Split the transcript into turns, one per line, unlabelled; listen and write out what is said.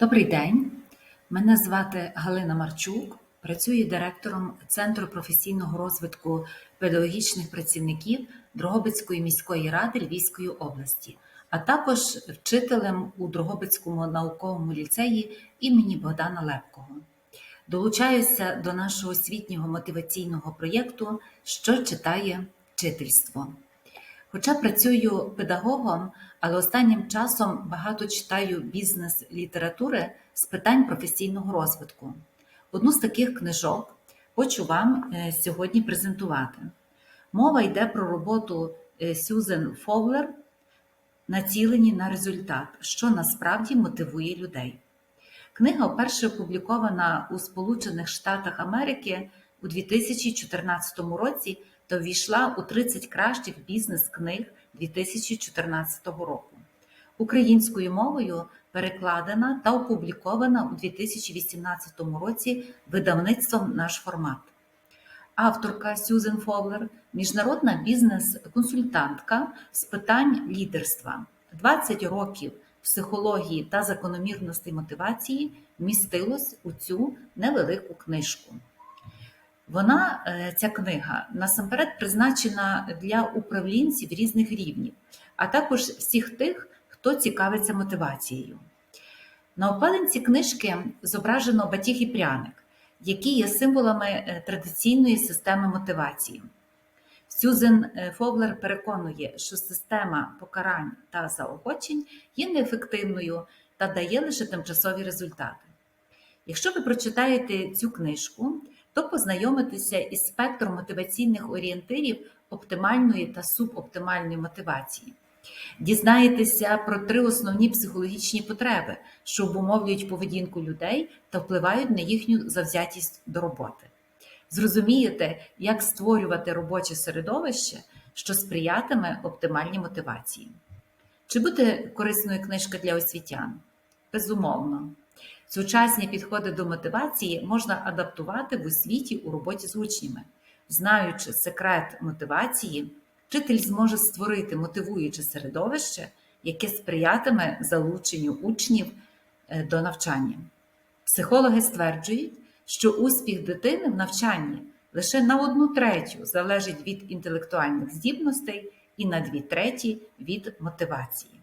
Добрий день. Мене звати Галина Марчук. Працюю директором Центру професійного розвитку педагогічних працівників Дрогобицької міської ради Львівської області, а також вчителем у Дрогобицькому науковому ліцеї імені Богдана Лепкого. Долучаюся до нашого освітнього мотиваційного проєкту Що читає вчительство. Хоча працюю педагогом, але останнім часом багато читаю бізнес-літератури з питань професійного розвитку. Одну з таких книжок хочу вам е, сьогодні презентувати. Мова йде про роботу е, Сюзен Фовлер Націлені на результат, що насправді мотивує людей. Книга вперше опублікована у Сполучених Штатах Америки у 2014 році та ввійшла у 30 кращих бізнес-книг 2014 року. Українською мовою перекладена та опублікована у 2018 році видавництвом наш формат. Авторка Сюзен Фовлер міжнародна бізнес-консультантка з питань лідерства, 20 років психології та закономірностей мотивації вмістилось у цю невелику книжку. Вона, е, ця книга, насамперед призначена для управлінців різних рівнів, а також всіх тих, хто цікавиться мотивацією. На обкладинці книжки зображено батіг і пряник, які є символами е, традиційної системи мотивації. Сюзен е, Фовлер переконує, що система покарань та заохочень є неефективною та дає лише тимчасові результати. Якщо ви прочитаєте цю книжку, то познайомитеся із спектром мотиваційних орієнтирів оптимальної та субоптимальної мотивації. Дізнаєтеся про три основні психологічні потреби, що обумовлюють поведінку людей та впливають на їхню завзятість до роботи. Зрозумієте, як створювати робоче середовище, що сприятиме оптимальній мотивації. Чи буде корисною книжка для освітян? Безумовно. Сучасні підходи до мотивації можна адаптувати в освіті у роботі з учнями. Знаючи секрет мотивації, вчитель зможе створити мотивуюче середовище, яке сприятиме залученню учнів е, до навчання. Психологи стверджують, що успіх дитини в навчанні лише на одну третю залежить від інтелектуальних здібностей і на дві треті від мотивації.